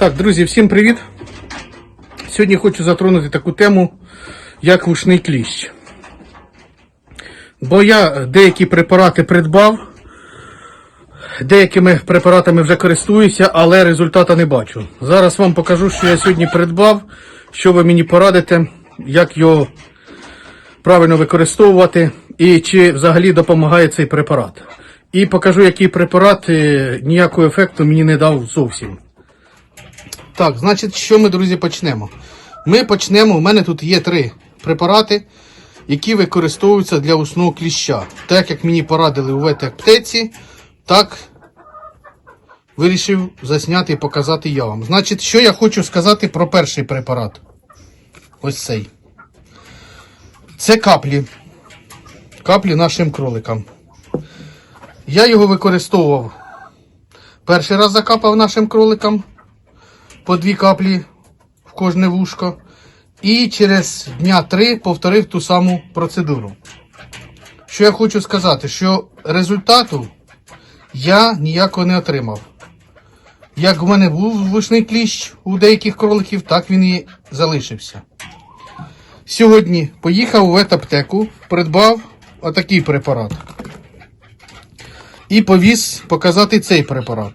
Так, друзі, всім привіт! Сьогодні хочу затронути таку тему, як вушний кліщ. Бо я деякі препарати придбав, деякими препаратами вже користуюся, але результату не бачу. Зараз вам покажу, що я сьогодні придбав, що ви мені порадите, як його правильно використовувати і чи взагалі допомагає цей препарат. І покажу, який препарат е, ніякого ефекту мені не дав зовсім. Так, значить, що ми, друзі, почнемо? Ми почнемо. У мене тут є три препарати, які використовуються для усного кліща. Так як мені порадили у ветаптеці, так вирішив засняти і показати я вам. Значить, що я хочу сказати про перший препарат. Ось цей. Це каплі. Каплі нашим кроликам. Я його використовував. Перший раз закапав нашим кроликам по дві каплі в кожне вушко. І через дня три повторив ту саму процедуру. Що я хочу сказати, що результату я ніякого не отримав. Як в мене був вишний кліщ у деяких кроликів, так він і залишився. Сьогодні поїхав у ветаптеку, придбав отакий препарат. І повіз показати цей препарат.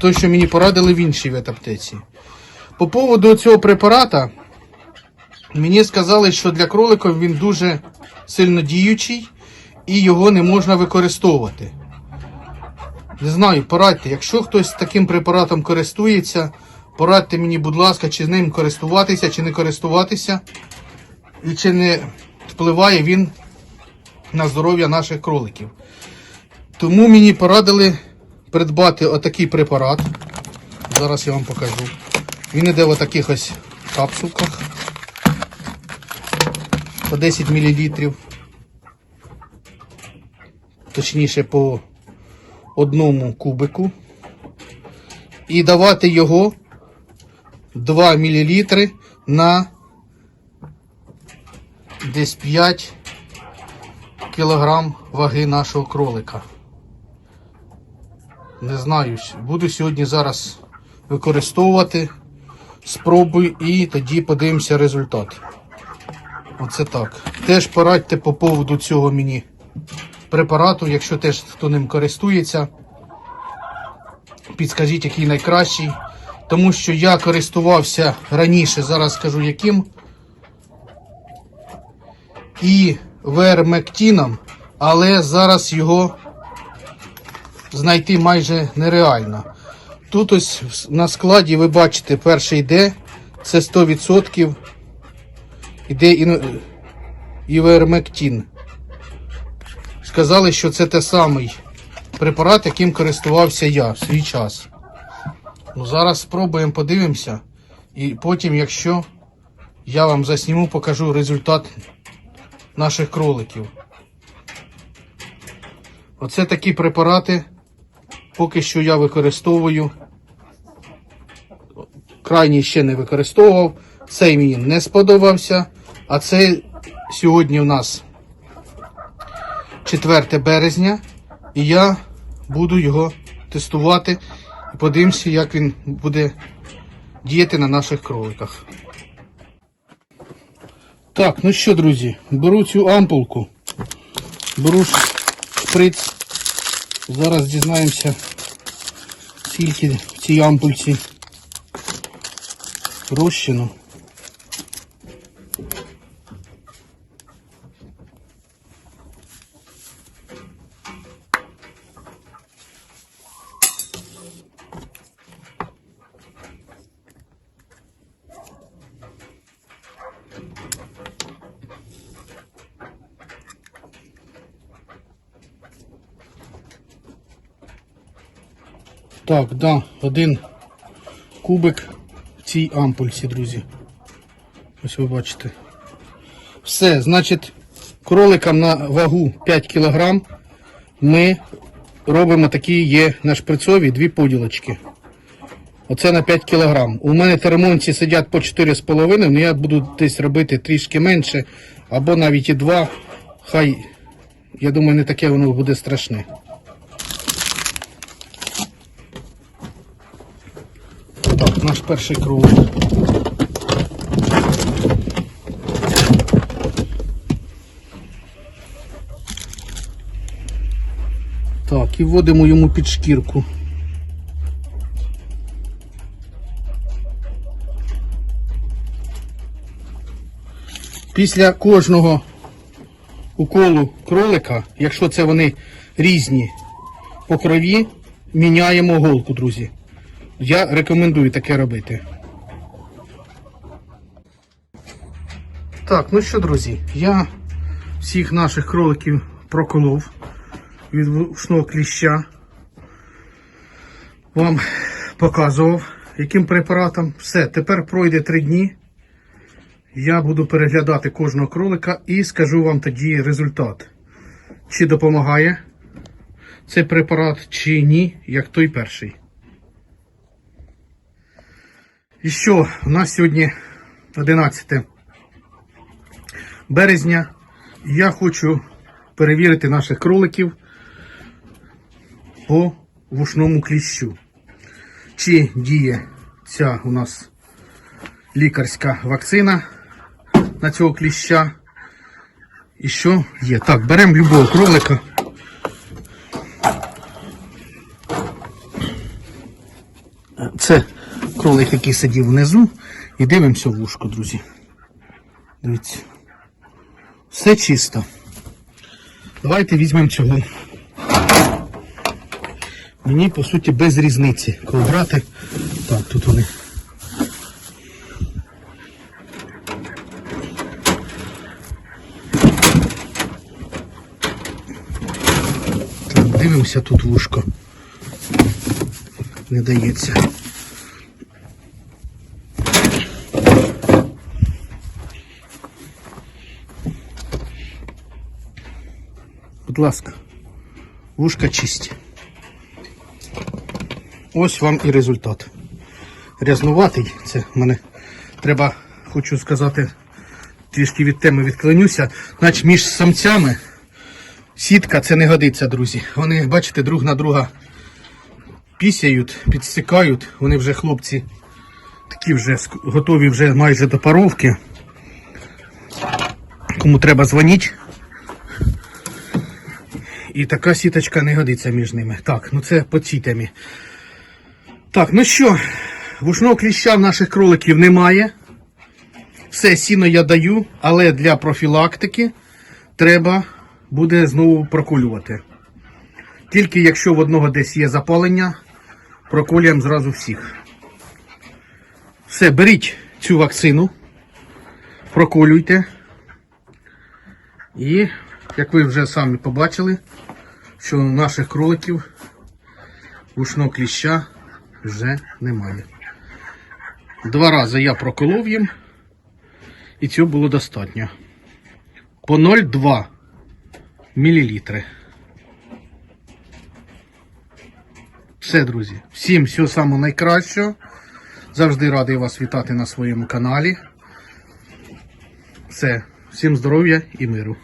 Той, що мені порадили в іншій ветаптеці. По поводу цього препарата, мені сказали, що для кроликів він дуже сильно діючий і його не можна використовувати. Не знаю, порадьте, якщо хтось таким препаратом користується, порадьте мені, будь ласка, чи з ним користуватися, чи не користуватися, і чи не впливає він на здоров'я наших кроликів. Тому мені порадили придбати отакий препарат. Зараз я вам покажу. Він іде в таких ось капсулках по 10 мл. Точніше, по одному кубику. І давати його 2 мл на десь 5 кілограм ваги нашого кролика. Не знаю, буду сьогодні зараз використовувати, спробую і тоді подивимося результат. Оце так. Теж порадьте по поводу цього мені препарату, якщо теж хто ним користується. Підскажіть, який найкращий. Тому що я користувався раніше, зараз скажу яким. І вермектином, але зараз його знайти майже нереально. Тут ось на складі ви бачите, перший йде, це 100% іде івермектин. Сказали, що це те самий препарат, яким користувався я в свій час. Ну, зараз спробуємо, подивимося. І потім, якщо я вам засніму, покажу результат наших кроликів. Оце такі препарати. Поки що я використовую. Крайній ще не використовував. Цей мені не сподобався. А цей сьогодні у нас 4 березня. І я буду його тестувати і подивимося, як він буде діяти на наших кроликах. Так, ну що, друзі, беру цю ампулку, беру шприц. Зараз дізнаємося, скільки в цій ампульці розчину. Так, да, один кубик в цій ампульці, друзі. Ось ви бачите. Все, значить, кроликам на вагу 5 кг ми робимо такі є на шприцові дві поділочки. Оце на 5 кг. У мене термонці сидять по 4,5, але я буду десь робити трішки менше, або навіть і 2. Хай, я думаю, не таке воно буде страшне. Наш перший кролик. Так, і вводимо йому під шкірку. Після кожного уколу кролика, якщо це вони різні по крові, міняємо голку, друзі. Я рекомендую таке робити. Так, ну що, друзі, я всіх наших кроликів проколов від вушного кліща. Вам показував, яким препаратом. Все, тепер пройде три дні. Я буду переглядати кожного кролика і скажу вам тоді результат. Чи допомагає цей препарат, чи ні, як той перший. І що, у нас сьогодні 11 березня. Я хочу перевірити наших кроликів по вушному кліщу. Чи діє ця у нас лікарська вакцина на цього кліща. І що є? Так, беремо любого кролика. Це кролик, який сидів внизу. І дивимося в вушко, друзі. Дивіться. Все чисто. Давайте візьмемо цього. Мені, по суті, без різниці. Коли брати. Так, тут вони. Дивимося тут вушко. Не дається. Ласка, вушка чисті. Ось вам і результат. Рязнуватий. Це мене треба, хочу сказати, трішки від теми відклонюся. Значить, між самцями сітка це не годиться, друзі. Вони, бачите, друг на друга пісяють, підстикають. Вони вже хлопці такі вже готові вже майже до паровки. Кому треба дзвоніть. І така сіточка не годиться між ними. Так, ну це по цій темі. Так, ну що, вушного кліща в наших кроликів немає. Все сіно я даю, але для профілактики треба буде знову проколювати. Тільки якщо в одного десь є запалення, проколюємо зразу всіх. Все, беріть цю вакцину, проколюйте. І, як ви вже самі побачили, що наших кроликів вушного кліща вже немає. Два рази я проколов їм, і цього було достатньо. По 0,2 мл. Все, друзі. Всім всього самого найкращого. Завжди радий вас вітати на своєму каналі. Все, всім здоров'я і миру.